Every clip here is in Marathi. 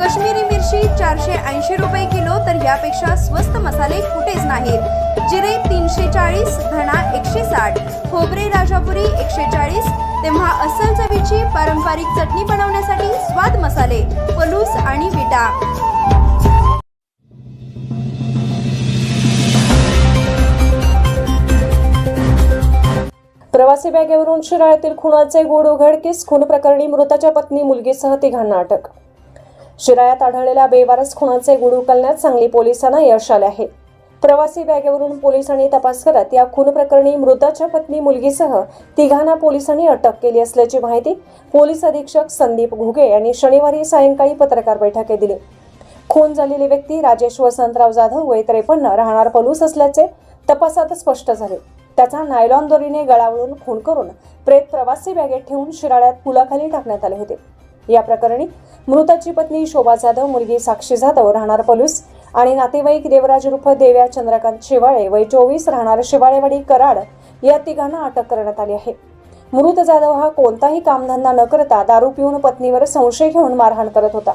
कश्मीरी मिरची चारशे ऐंशी रुपये किलो तर यापेक्षा स्वस्त मसाले कुठेच नाहीत. जिरे तीनशे चाळीस धणा एकशे साठ खोबरे राजापुरी एकशे चाळीस. तेव्हा अस्सल चवीची पारंपरिक चटणी बनवण्यासाठी स्वाद मसाले पलूस आणि विटा. प्रवासी बॅगेवरून शिराळ्यातील खुनाचे गोड उघडकीस खून प्रकरणी मृताच्या पत्नी मुलगीसह तिघांना अटक. शिराळ्यात आढळलेल्या बेवारस खुनाचे गुड उकलण्यात सांगली पोलिसांना यश आले आहे. प्रवासी बॅगेवरून पोलिसांनी तपास करत या खून प्रकरणी मृताच्या पत्नी मुलगीसह तिघांना पोलिसांनी अटक केली असल्याची माहिती पोलीस अधीक्षक संदीप घुगे यांनी शनिवारी सायंकाळी पत्रकार बैठकीत दिली. खून झालेली व्यक्ती राजेश वसंतराव जाधव वय त्रेपन्न राहणार पलूस असल्याचे तपासात स्पष्ट झाले. त्याचा नायलॉन दोरीने गळावळून खून करून प्रेत प्रवासी बॅगेत ठेवून शिराळ्यात पुलाखाली टाकण्यात आले होते. या प्रकरणी मृताची पत्नी शोभा जाधव मुलगी साक्षी जाधव राहणार पलूस आणि नातेवाईक देवराज रुफ देव्या चंद्रकांत शिवाळे वय चोवीस राहणार शिवाळेवाडी कराड या तिघांना अटक करण्यात आली आहे. मृत जाधव हा कोणताही कामधंदा न करता दारू पिऊन पत्नीवर संशय घेऊन मारहाण करत होता.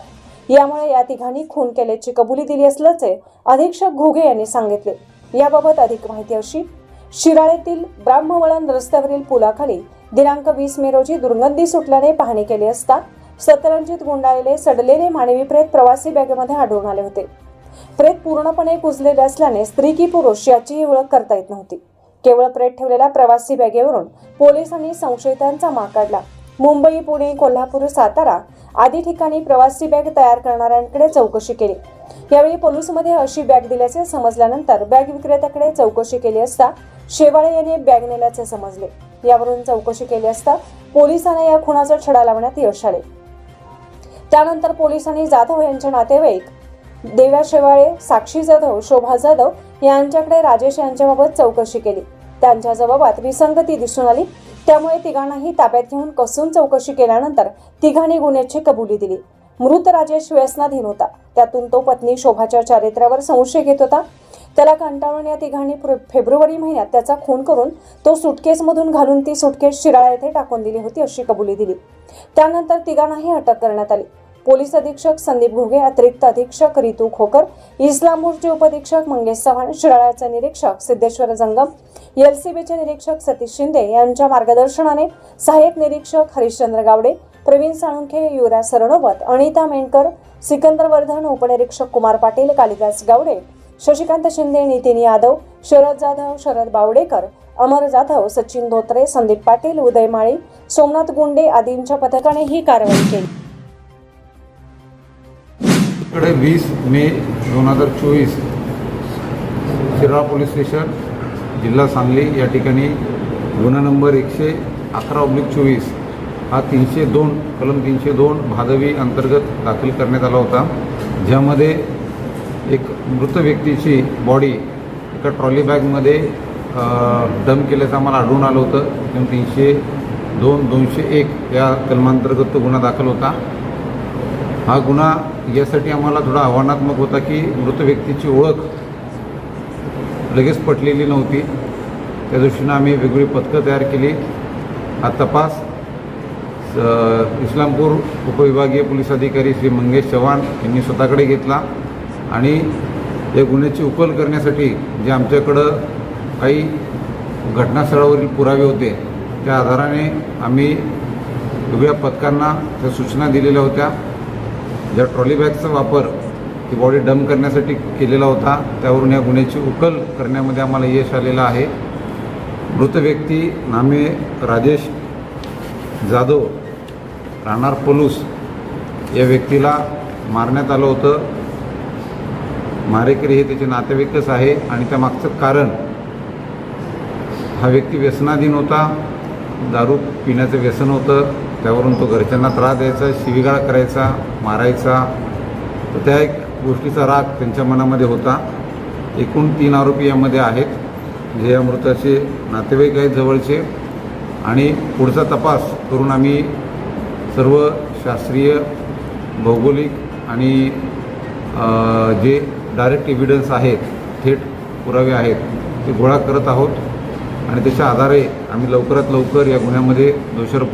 यामुळे या तिघांनी खून केल्याची कबुली दिली असल्याचे अधीक्षक घुगे यांनी सांगितले. याबाबत अधिक माहिती अशी शिराळेतील ब्राह्मवळण रस्त्यावरील पुलाखाली दिनांक वीस मे रोजी दुर्गंधी सुटल्याने पाहणी केली असता सतरंजित गुंडाळलेले सडलेले मानवी प्रेत प्रवासी बॅगेमध्ये आढळून आले होते. प्रेत पूर्णपणे कुजलेले असल्याने स्त्री की पुरुष याचीही ओळख करता येत नव्हती. केवळ प्रेत ठेवलेल्या प्रवासी बॅगेवरून पोलिसांनी संशयितांचा माग काढला. मुंबई पुणे कोल्हापूर सातारा आदी ठिकाणी प्रवासी बॅग तयार करणाऱ्यांकडे चौकशी केली. यावेळी पोलिसमध्ये अशी बॅग दिल्याचे समजल्यानंतर बॅग विक्रेत्याकडे चौकशी केली असता शेवाळे यांनी बॅग नेल्याचे समजले. यावरून चौकशी केली असता पोलिसांना या खुनाचा छडा लावण्यात यश आले. त्यानंतर पोलिसांनी जाधव यांचे नातेवाईक देव्या शेवाळे साक्षी जाधव शोभा जाधव यांच्याकडे राजेश यांच्याबाबत चौकशी केली. त्यांच्या जबाबात विसंगती दिसून आली. त्यामुळे तिघांनाही ताब्यात घेऊन कसून चौकशी केल्यानंतर तिघांनी गुन्ह्याची कबुली दिली. मृत राजेश व्यसनाधीन होता. त्यातून तो पत्नी शोभाच्या चारित्र्यावर संशय घेत होता. त्याला कंटाळून या तिघांनी फेब्रुवारी महिन्यात त्याचा खून करून तो सुटकेसमधून घालून ती सुटकेस शिराळा येथे टाकून दिली होती अशी कबुली दिली. त्यानंतर तिघांनाही अटक करण्यात आली. पोलीस अधीक्षक संदीप घुगे अतिरिक्त अधीक्षक रितू खोकर इस्लामपूरचे उपअधीक्षक मंगेश चव्हाण शिराळ्याचे निरीक्षक सिद्धेश्वर जंगम एलसीबीचे निरीक्षक सतीश शिंदे यांच्या मार्गदर्शनाने सहाय्यक निरीक्षक हरिश्चंद्र गावडे प्रवीण साळुंखे युवराज सरणोवत अनिता मेंडकर सिकंदर वर्धन उपनिरीक्षक कुमार पाटील कालिदास गावडे शशिकांत शिंदे नितीन यादव शरद जाधव शरद बावडेकर अमर जाधव सचिन धोत्रे संदीप पाटील उदय माळी सोमनाथ गुंडे आदींच्या पथकाने ही कारवाई केली. इकडे वीस मे दोन हजार चोवीस शिराळा पोलीस स्टेशन जिल्हा सांगली या ठिकाणी गुन्हा नंबर एकशे अकरा ऑब्लिक चोवीस हा तीनशे दोन कलम तीनशे दोन भादवी अंतर्गत दाखल करण्यात आला होता. ज्यामध्ये एक मृत व्यक्तीची बॉडी एका ट्रॉली बॅगमध्ये डम केल्याचं आम्हाला आढळून आलं होतं. म्हणून तीनशे दोन दोनशे एक या कलमांतर्गत तो गुन्हा दाखल होता. हा गुन्हा यासाठी आम्हाला थोडा आव्हानात्मक होता की मृत व्यक्तीची ओळख लगेच पटलेली नव्हती. त्या दृष्टीनं आम्ही वेगवेगळी पथकं तयार केली. हा तपास स- इस्लामपूर उपविभागीय पोलीस अधिकारी श्री मंगेश चव्हाण यांनी स्वतःकडे घेतला आणि या गुन्ह्याची उकल करण्यासाठी जे आमच्याकडं काही घटनास्थळावरील पुरावे होते त्या आधाराने आम्ही वेगळ्या पथकांना त्या सूचना दिलेल्या होत्या. ज्या ट्रॉली बॅगचा वापर ती बॉडी डंप करण्यासाठी केलेला होता त्यावरून या गुन्ह्याची उकल करण्यामध्ये आम्हाला यश आलेलं आहे. मृत व्यक्ती नामे राजेश जाधव राहणार पलूस या व्यक्तीला मारण्यात आलं होतं. मारेकरी हे त्याचे नातेवाईकच आहे आणि त्यामागचं कारण हा व्यक्ती व्यसनाधीन होता दारू पिण्याचं व्यसन होतं त्यावरून तो घरच्यांना त्रास द्यायचा शिवीगाळ करायचा मारायचा. तर त्या एक गोष्टीचा राग त्यांच्या मनामध्ये होता. एकूण तीन आरोपी यामध्ये आहेत जे या मृताचे नातेवाईक आहेत जवळचे. आणि पुढचा तपास करून आम्ही सर्व शास्त्रीय भौगोलिक आणि जे डायरेक्ट एव्हिडन्स आहेत थेट पुरावे आहेत ते गोळा करत आहोत. आणि त्याच्या आधारे आम्ही लवकरात लवकर या गुन्ह्यामध्ये दोषारोप